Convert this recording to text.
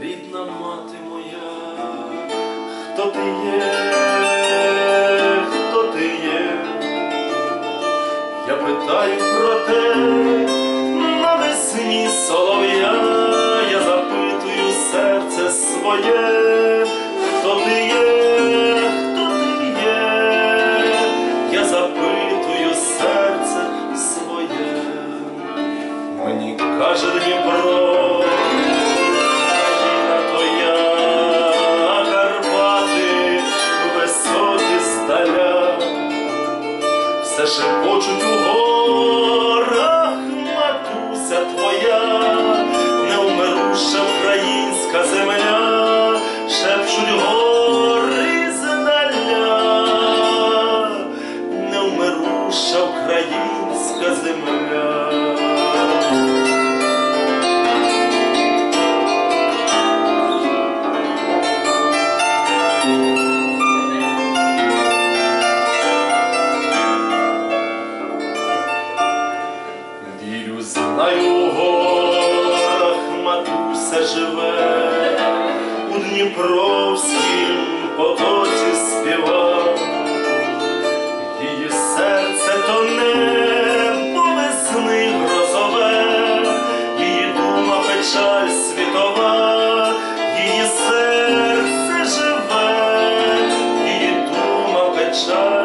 рідна мати моя, хто ти є, хто ти є, я питаю про те на весні солов'я, я запитую серце своє, хто ти є, хто ти є, я запитую серце своє, мені каже. українська земля. Вірю, знаю у горах матуся живе у Дніпровськім потоці. печаль світова, її серце живе, її дума печаль.